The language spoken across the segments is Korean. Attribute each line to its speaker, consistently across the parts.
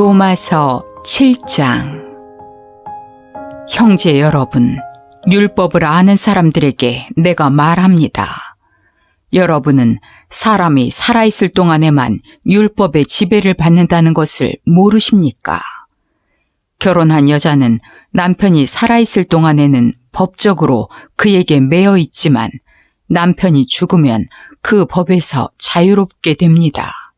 Speaker 1: 로마서 7장 형제 여러분, 율법을 아는 사람들에게 내가 말합니다. 여러분은 사람이 살아있을 동안에만 율법의 지배를 받는다는 것을 모르십니까? 결혼한 여자는 남편이 살아있을 동안에는 법적으로 그에게 매여 있지만 남편이 죽으면 그 법에서 자유롭게 됩니다.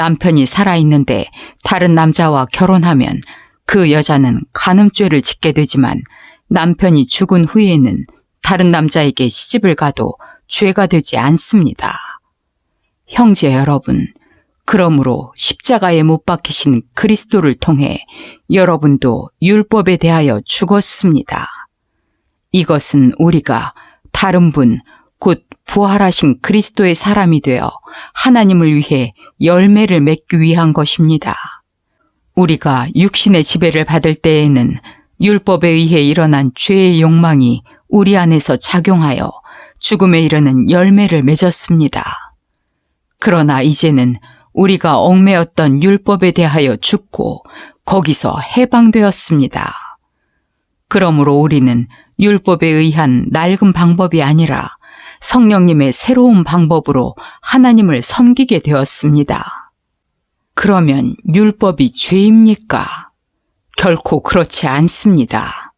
Speaker 1: 남편이 살아있는데 다른 남자와 결혼하면 그 여자는 간음죄를 짓게 되지만 남편이 죽은 후에는 다른 남자에게 시집을 가도 죄가 되지 않습니다. 형제 여러분, 그러므로 십자가에 못 박히신 그리스도를 통해 여러분도 율법에 대하여 죽었습니다. 이것은 우리가 다른 분, 곧 부활하신 그리스도의 사람이 되어 하나님을 위해 열매를 맺기 위한 것입니다. 우리가 육신의 지배를 받을 때에는 율법에 의해 일어난 죄의 욕망이 우리 안에서 작용하여 죽음에 이르는 열매를 맺었습니다. 그러나 이제는 우리가 얽매였던 율법에 대하여 죽고 거기서 해방되었습니다. 그러므로 우리는 율법에 의한 낡은 방법이 아니라 성령님의 새로운 방법으로 하나님을 섬기게 되었습니다. 그러면 율법이 죄입니까? 결코 그렇지 않습니다.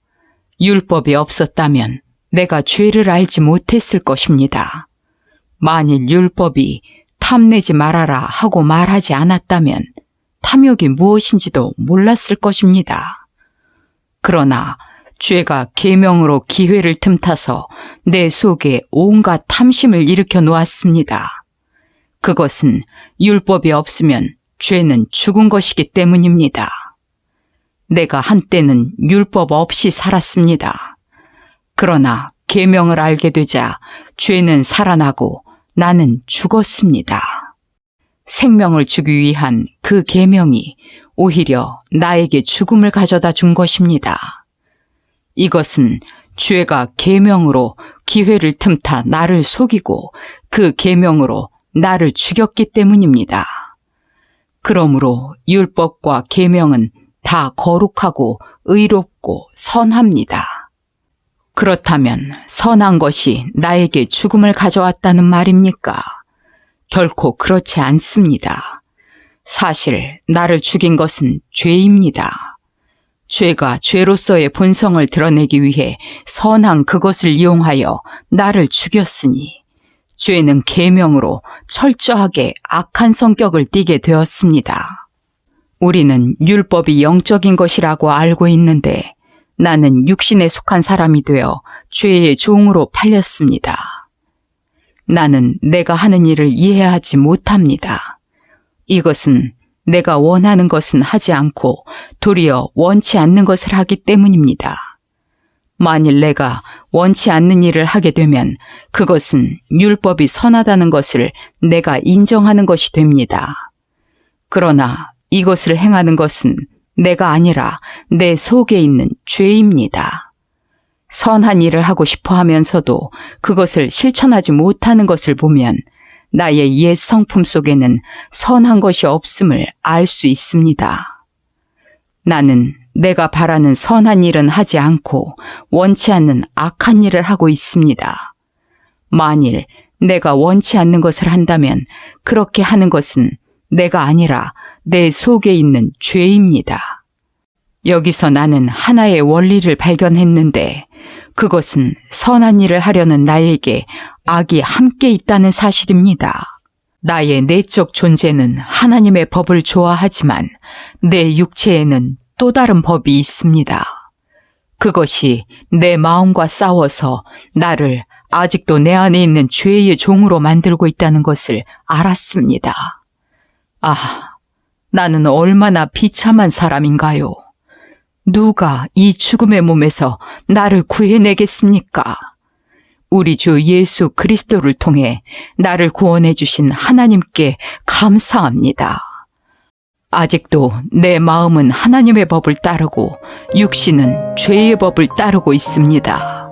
Speaker 1: 율법이 없었다면 내가 죄를 알지 못했을 것입니다. 만일 율법이 탐내지 말아라 하고 말하지 않았다면 탐욕이 무엇인지도 몰랐을 것입니다. 그러나 죄가 계명으로 기회를 틈타서 내 속에 온갖 탐심을 일으켜 놓았습니다. 그것은 율법이 없으면 죄는 죽은 것이기 때문입니다. 내가 한때는 율법 없이 살았습니다. 그러나 계명을 알게 되자 죄는 살아나고 나는 죽었습니다. 생명을 주기 위한 그 계명이 오히려 나에게 죽음을 가져다 준 것입니다. 이것은 죄가 계명으로 기회를 틈타 나를 속이고 그 계명으로 나를 죽였기 때문입니다. 그러므로 율법과 계명은 다 거룩하고 의롭고 선합니다. 그렇다면 선한 것이 나에게 죽음을 가져왔다는 말입니까? 결코 그렇지 않습니다. 사실 나를 죽인 것은 죄입니다. 죄가 죄로서의 본성을 드러내기 위해 선한 그것을 이용하여 나를 죽였으니 죄는 계명으로 철저하게 악한 성격을 띠게 되었습니다. 우리는 율법이 영적인 것이라고 알고 있는데 나는 육신에 속한 사람이 되어 죄의 종으로 팔렸습니다. 나는 내가 하는 일을 이해하지 못합니다. 이것은 내가 원하는 것은 하지 않고 도리어 원치 않는 것을 하기 때문입니다. 만일 내가 원치 않는 일을 하게 되면 그것은 율법이 선하다는 것을 내가 인정하는 것이 됩니다. 그러나 이것을 행하는 것은 내가 아니라 내 속에 있는 죄입니다. 선한 일을 하고 싶어 하면서도 그것을 실천하지 못하는 것을 보면 나의 옛 성품 속에는 선한 것이 없음을 알 수 있습니다. 나는 내가 바라는 선한 일은 하지 않고 원치 않는 악한 일을 하고 있습니다. 만일 내가 원치 않는 것을 한다면 그렇게 하는 것은 내가 아니라 내 속에 있는 죄입니다. 여기서 나는 하나의 원리를 발견했는데 그것은 선한 일을 하려는 나에게 악이 함께 있다는 사실입니다. 나의 내적 존재는 하나님의 법을 좋아하지만 내 육체에는 또 다른 법이 있습니다. 그것이 내 마음과 싸워서 나를 아직도 내 안에 있는 죄의 종으로 만들고 있다는 것을 알았습니다. 아, 나는 얼마나 비참한 사람인가요? 누가 이 죽음의 몸에서 나를 구해내겠습니까? 우리 주 예수 그리스도를 통해 나를 구원해 주신 하나님께 감사합니다. 아직도 내 마음은 하나님의 법을 따르고 육신은 죄의 법을 따르고 있습니다.